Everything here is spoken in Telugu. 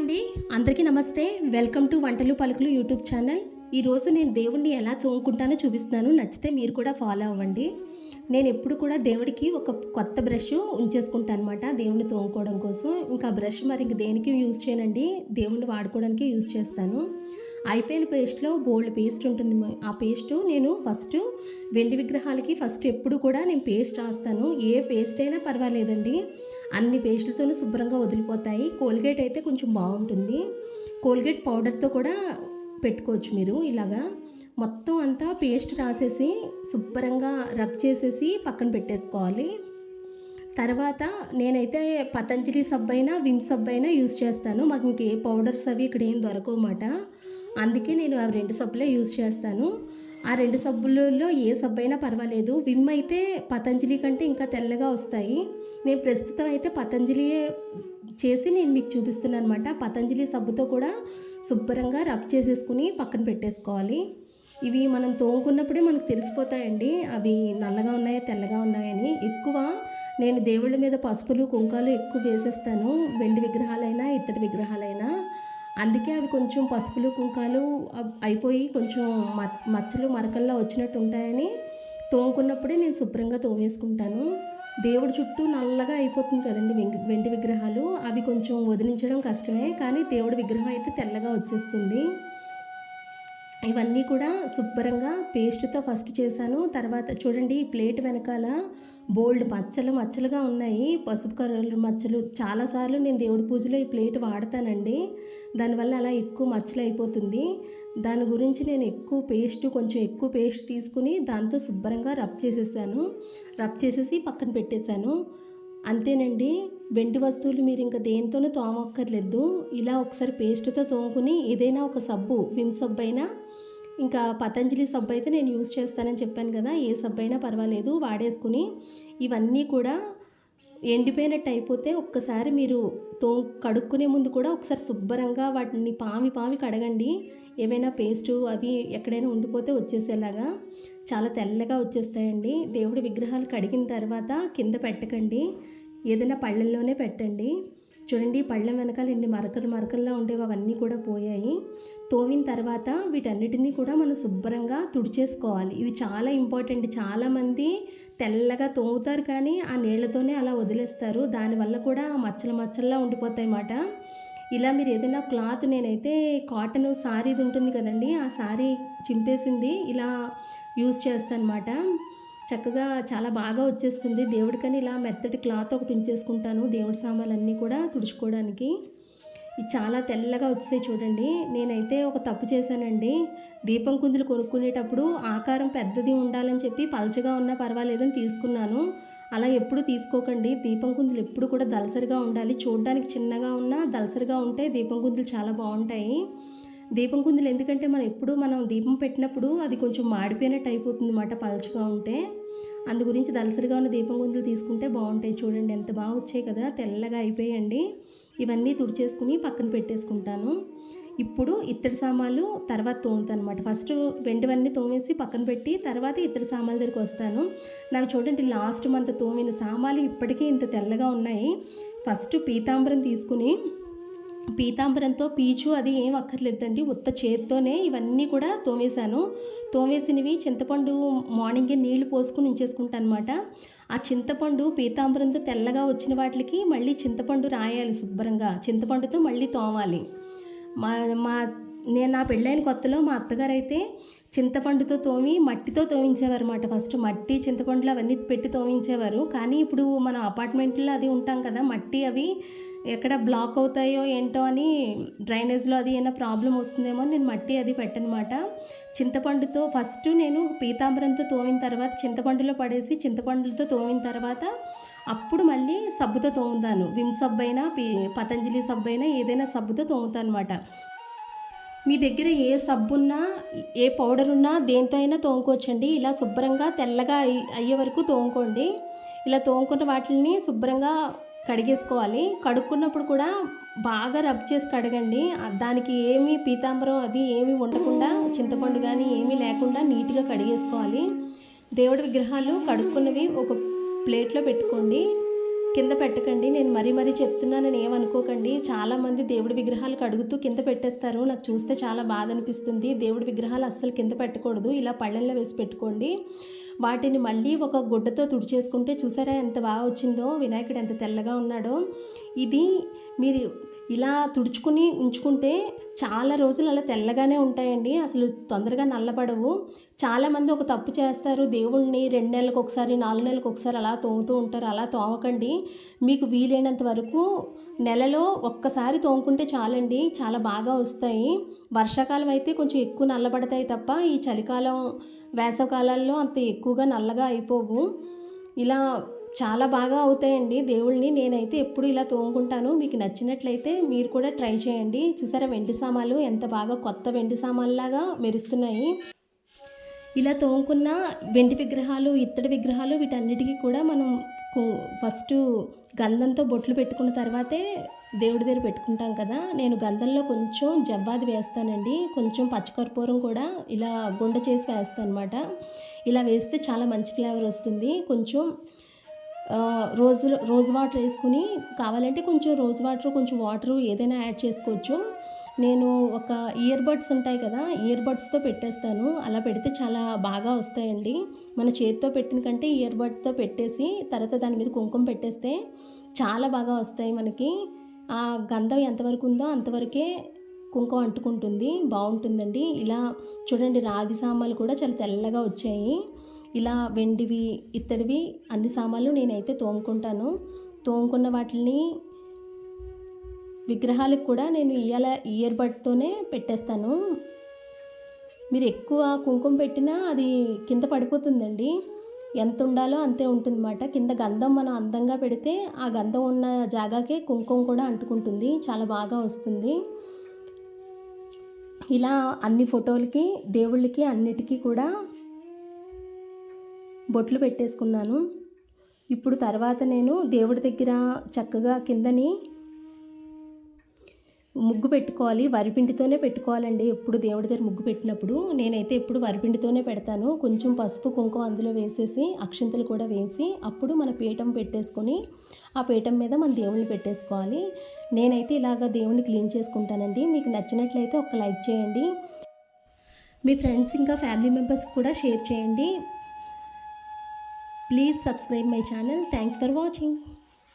అండి. అందరికీ నమస్తే. వెల్కమ్ టు వంటలు పలుకులు యూట్యూబ్ ఛానల్. ఈరోజు నేను దేవుణ్ణి ఎలా తోముకుంటానో చూపిస్తున్నాను. నచ్చితే మీరు కూడా ఫాలో అవ్వండి. నేను ఎప్పుడు కూడా దేవుడికి ఒక కొత్త బ్రష్ ఉంచేసుకుంటాను అనమాట దేవుణ్ణి తోముకోవడం కోసం. ఇంకా బ్రష్ మరి ఇంక దేనికి యూజ్ చేయనండి? దేవుణ్ణి వాడుకోవడానికి యూజ్ చేస్తాను. ఐపీఎల్ పేస్ట్లో బోల్డ్ పేస్ట్ ఉంటుంది ఆ పేస్ట్ నేను ఫస్ట్ వెండి విగ్రహాలకి ఫస్ట్ ఎప్పుడు కూడా నేను పేస్ట్ రాస్తాను. ఏ పేస్ట్ అయినా పర్వాలేదండి. అన్ని పేస్టులతోనూ శుభ్రంగా వదిలిపోతాయి. కోల్గేట్ అయితే కొంచెం బాగుంటుంది. కోల్గేట్ పౌడర్తో కూడా పెట్టుకోవచ్చు మీరు ఇలాగా. మొత్తం అంతా పేస్ట్ రాసేసి శుభ్రంగా రబ్ చేసేసి పక్కన పెట్టేసుకోవాలి. తర్వాత నేనైతే పతంజలి సబ్బైనా విమ్ సబ్బైనా యూజ్ చేస్తాను. మాకు ఇంకే పౌడర్స్ అవి ఇక్కడ ఏం దొరకవన్నమాట అందుకే నేను ఆ రెండు సబ్బులే యూజ్ చేస్తాను. ఆ రెండు సబ్బులలో ఏ సబ్బు అయినా పర్వాలేదు. విమ్ అయితే పతంజలి కంటే ఇంకా తెల్లగా వస్తాయి. నేను ప్రస్తుతం అయితే పతంజలియే చేసి నేను మీకు చూపిస్తున్నాను అనమాట పతంజలి సబ్బుతో కూడా శుభ్రంగా రబ్ చేసేసుకుని పక్కన పెట్టేసుకోవాలి. ఇవి మనం తోముకున్నప్పుడే మనకు తెలిసిపోతాయండి. అవి నల్లగా ఉన్నాయా తెల్లగా ఉన్నాయని ఎక్కువ నేను దేవుళ్ళ మీద పసుపులు కుంకాలు ఎక్కువ వేసేస్తాను. వెండి విగ్రహాలైనా ఇత్తడి విగ్రహాలైనా. అందుకే అవి కొంచెం పసుపులు కుంకాలు అయిపోయి కొంచెం మచ్చలు మరకల్లా వచ్చినట్టు ఉంటాయని తోముకున్నప్పుడే నేను శుభ్రంగా తోమేసుకుంటాను. దేవుడి చుట్టూ నల్లగా అయిపోతుంది కదండి వెండి విగ్రహాలు. అవి కొంచెం వదిలించడం కష్టమే కానీ దేవుడి విగ్రహం అయితే తెల్లగా వచ్చేస్తుంది. ఇవన్నీ కూడా శుభ్రంగా పేస్ట్తో ఫస్ట్ చేశాను. తర్వాత చూడండి ఈ ప్లేట్ వెనకాల బోల్డ్ మచ్చలు మచ్చలుగా ఉన్నాయి. పసుపు కర్రలు మచ్చలు చాలాసార్లు నేను దేవుడి పూజలో ఈ ప్లేట్ వాడతానండి. దానివల్ల అలా ఎక్కువ మచ్చలు అయిపోతుంది. దాని గురించి నేను ఎక్కువ పేస్ట్ కొంచెం ఎక్కువ పేస్ట్ తీసుకుని దాంతో శుభ్రంగా రబ్ చేసేసాను. రబ్ చేసేసి పక్కన పెట్టేశాను. అంతేనండి. వెండి వస్తువులు మీరు ఇంకా దేనితోనూ తోమక్కర్లేదు. ఇలా ఒకసారి పేస్ట్తో తోముకుని ఏదైనా ఒక సబ్బు విమ్ సబ్బు అయినా ఇంకా పతంజలి సబ్బు అయితే నేను యూజ్ చేస్తానని చెప్పాను కదా ఏ సబ్బు అయినా పర్వాలేదు వాడేసుకుని ఇవన్నీ కూడా ఎండిపోయినట్టు అయిపోతే ఒక్కసారి మీరు తో కడుక్కునే ముందు కూడా ఒకసారి శుభ్రంగా వాటిని పామి పామి కడగండి. ఏవైనా పేస్టు అవి ఎక్కడైనా ఉండిపోతే వచ్చేసేలాగా చాలా తెల్లగా వచ్చేస్తాయండి. దేవుడి విగ్రహాలు కడిగిన తర్వాత కింద పెట్టకండి. ఏదైనా పళ్ళల్లోనే పెట్టండి. చూడండి ఈ పళ్ళెం వెనకాల ఎన్ని మరకలు మరకల్లా ఉండేవి అవన్నీ కూడా పోయాయి. తోమిన తర్వాత వీటన్నిటినీ కూడా మనం శుభ్రంగా తుడిచేసుకోవాలి. ఇది చాలా ఇంపార్టెంట్. చాలామంది తెల్లగా తోముతారు కానీ ఆ నీళ్ళతోనే అలా వదిలేస్తారు. దానివల్ల కూడా మచ్చలు మచ్చల్లా ఉండిపోతాయి అన్నమాట ఇలా మీరు ఏదైనా క్లాత్ నేనైతే కాటన్ సారీది ఉంటుంది కదండి ఆ సారీ చింపేసింది. ఇలా యూజ్ చేస్తాను అనమాట చక్కగా చాలా బాగా వచ్చేస్తుంది. దేవుడికని ఇలా మెత్తటి క్లాత్ ఒకటి ఉంచేసుకుంటాను. దేవుడి సామాన్లన్నీ కూడా తుడుచుకోవడానికి. ఇది చాలా తెల్లగా వచ్చాయి చూడండి. నేనైతే ఒక తప్పు చేశానండి. దీపం కుందులు కొనుక్కునేటప్పుడు ఆకారం పెద్దది ఉండాలని చెప్పి పలచగా ఉన్నా పర్వాలేదని తీసుకున్నాను. అలా ఎప్పుడు తీసుకోకండి. దీపం కుందులు ఎప్పుడు కూడా దలసరిగా ఉండాలి. చూడడానికి చిన్నగా ఉన్నా దలసరిగా ఉంటే దీపం కుందులు చాలా బాగుంటాయి. దీపం కుందులు ఎందుకంటే మనం ఎప్పుడు మనం దీపం పెట్టినప్పుడు అది కొంచెం మాడిపోయినట్టు అయిపోతుంది అన్నమాట పలచగా ఉంటే. అందు గురించి దలసరిగా ఉన్న దీపం కుందులు తీసుకుంటే బాగుంటాయి చూడండి. ఎంత బాగా వచ్చాయి కదా. తెల్లగా అయిపోయాయండి ఇవన్నీ తుడిచేసుకుని పక్కన పెట్టేసుకుంటాను. ఇప్పుడు ఇత్తడి సామాన్లు తర్వాత తోముతాను అనమాట ఫస్ట్ వెండివన్నీ తోమేసి పక్కన పెట్టి తర్వాత ఇత్తడి సామాన్ల దగ్గరికి వస్తాను. నాకు చూడండి లాస్ట్ మంత్ తోమిన సామాన్లు ఇప్పటికీ ఇంత తెల్లగా ఉన్నాయి. ఫస్ట్ పీతాంబరం తీసుకుని పీతాంబరంతో పీచు అది ఏం అక్కర్లేదండి. ఉత్త చేత్తోనే ఇవన్నీ కూడా తోమేశాను. తోమేసినవి చింతపండు మార్నింగే నీళ్ళు పోసుకుని ఉంచేసుకుంటాను అనమాట ఆ చింతపండు పీతాంబరంతో తెల్లగా వచ్చిన వాటికి మళ్ళీ చింతపండు రాయాలి శుభ్రంగా. చింతపండుతో మళ్ళీ తోమాలి. మా మా నేను నా పెళ్ళైన కొత్తలో మా అత్తగారు అయితే చింతపండుతో తోమి మట్టితో తోమించేవారు అనమాట ఫస్ట్ మట్టి చింతపండులు అవన్నీ పెట్టి తోమించేవారు. కానీ ఇప్పుడు మనం అపార్ట్మెంట్లో అది ఉంటాం కదా మట్టి అవి ఎక్కడ బ్లాక్ అవుతాయో ఏంటో అని డ్రైనేజ్లో అది ఏమైనా ప్రాబ్లం వస్తుందేమో నేను మట్టి అది పెట్టనమాట. చింతపండుతో ఫస్ట్ నేను పీతాంబరంతో తోమిన తర్వాత చింతపండులో పడేసి చింతపండులతో తోమిన తర్వాత అప్పుడు మళ్ళీ సబ్బుతో తోముతాను. విమ్ సబ్బు అయినా పీ పతంజలి సబ్బు అయినా ఏదైనా సబ్బుతో తోముతాను అనమాట మీ దగ్గర ఏ సబ్బు ఉన్నా ఏ పౌడర్ ఉన్నా దేంతో అయినా తోముకోవచ్చండి. ఇలా శుభ్రంగా తెల్లగా అయ్యే వరకు తోముకోండి. ఇలా తోముకున్న వాటిని శుభ్రంగా కడిగేసుకోవాలి. కడుక్కున్నప్పుడు కూడా బాగా రబ్ చేసి కడగండి. దానికి ఏమీ పీతాంబరం అవి ఏమీ ఉండకుండా చింతపండు కానీ ఏమీ లేకుండా నీట్గా కడిగేసుకోవాలి. దేవుడి విగ్రహాలు కడుక్కున్నవి ఒక ప్లేట్లో పెట్టుకోండి. కింద పెట్టకండి. నేను మరీ మరీ చెప్తున్నానని ఏమనుకోకండి చాలామంది దేవుడి విగ్రహాలు కడుగుతూ కింద పెట్టేస్తారు. నాకు చూస్తే చాలా బాధ అనిపిస్తుంది. దేవుడి విగ్రహాలు అస్సలు కింద పెట్టకూడదు. ఇలా పళ్ళెంలో వేసి పెట్టుకోండి. వాటిని మళ్ళీ ఒక గుడ్డతో తుడిచేసుకుంటే చూసారా ఎంత బాగా వచ్చిందో? వినాయకుడు ఎంత తెల్లగా ఉన్నాడో. ఇది మీరు ఇలా తుడుచుకుని ఉంచుకుంటే చాలా రోజులు అలా తెల్లగానే ఉంటాయండి. అసలు తొందరగా నల్లబడవు. చాలామంది ఒక తప్పు చేస్తారు. దేవుణ్ణి రెండు నెలలకు ఒకసారి నాలుగు నెలలకు ఒకసారి అలా తోముతూ ఉంటారు. అలా తోమకండి. మీకు వీలైనంత వరకు నెలలో ఒక్కసారి తోముకుంటే చాలండి. చాలా బాగా వస్తాయి. వర్షాకాలం అయితే కొంచెం ఎక్కువ నల్లబడతాయి తప్ప ఈ చలికాలం వేసవకాలాల్లో అంత ఎక్కువగా నల్లగా అయిపోవు. ఇలా చాలా బాగా అవుతాయండి. దేవుళ్ళని నేనైతే ఎప్పుడు ఇలా తోముకుంటాను. మీకు నచ్చినట్లయితే మీరు కూడా ట్రై చేయండి. చూసారా వెండి సామాన్లు ఎంత బాగా కొత్త వెండి సామాన్లాగా మెరుస్తున్నాయి. ఇలా తోముకున్న వెండి విగ్రహాలు ఇత్తడి విగ్రహాలు వీటన్నిటికీ కూడా మనం ఫస్ట్ గంధంతో బొట్లు పెట్టుకున్న తర్వాతే దేవుడి దగ్గర పెట్టుకుంటాం కదా. నేను గంధంలో కొంచెం జవ్వాది వేస్తానండి. కొంచెం పచ్చకర్పూరం కూడా ఇలా గుండ చేసి వేస్తాను అనమాట ఇలా వేస్తే చాలా మంచి ఫ్లేవర్ వస్తుంది. కొంచెం రోజు రోజ్ వాటర్ వేసుకుని కావాలంటే కొంచెం రోజ్ వాటర్ కొంచెం వాటర్ ఏదైనా యాడ్ చేసుకోవచ్చు. నేను ఒక ఇయర్ బడ్స్ ఉంటాయి కదా ఇయర్ బడ్స్తో పెట్టేస్తాను. అలా పెడితే చాలా బాగా వస్తాయండి. మన చేతితో పెట్టిన కంటే ఇయర్ బడ్తో పెట్టేసి తర్వాత దాని మీద కుంకుమ పెట్టేస్తే చాలా బాగా వస్తాయి మనకి. ఆ గంధం ఎంతవరకు ఉందో అంతవరకే కుంకుమ అంటుకుంటుంది బాగుంటుందండి. ఇలా చూడండి రాగి సామాన్లు కూడా చాలా తెల్లగా వచ్చాయి. ఇలా వెండివి ఇత్తడివి అన్ని సామాన్లు నేనైతే తోముకుంటాను. తోముకున్న వాటిని విగ్రహాలకు కూడా నేను ఇయ్యాల ఇయర్ బడ్తోనే పెట్టేస్తాను. మీరు ఎక్కువ కుంకుమ పెట్టినా అది కింద పడిపోతుందండి. ఎంత ఉండాలో అంతే ఉంటుందన్నమాట. కింద గంధం మనం అందంగా పెడితే ఆ గంధం ఉన్న జాగాకే కుంకుమ కూడా అంటుకుంటుంది. చాలా బాగా వస్తుంది. ఇలా అన్ని ఫోటోలకి దేవుళ్ళకి అన్నిటికీ కూడా బొట్లు పెట్టేసుకున్నాను. ఇప్పుడు తర్వాత నేను దేవుడి దగ్గర చక్కగా కిందని ముగ్గు పెట్టుకోవాలి. వరిపిండితోనే పెట్టుకోవాలండి. ఎప్పుడు దేవుడి దగ్గర ముగ్గు పెట్టినప్పుడు. నేనైతే ఎప్పుడు వరిపిండితోనే పెడతాను. కొంచెం పసుపు కుంకుమ అందులో వేసేసి అక్షింతలు కూడా వేసి అప్పుడు మన పీఠం పెట్టేసుకొని ఆ పీఠం మీద మన దేవుడిని పెట్టేసుకోవాలి. నేనైతే ఇలాగ దేవుడిని క్లీన్ చేసుకుంటానండి. మీకు నచ్చినట్లయితే ఒక లైక్ చేయండి. మీ ఫ్రెండ్స్ ఇంకా ఫ్యామిలీ మెంబర్స్ కూడా షేర్ చేయండి. Please subscribe my channel. Thanks for watching.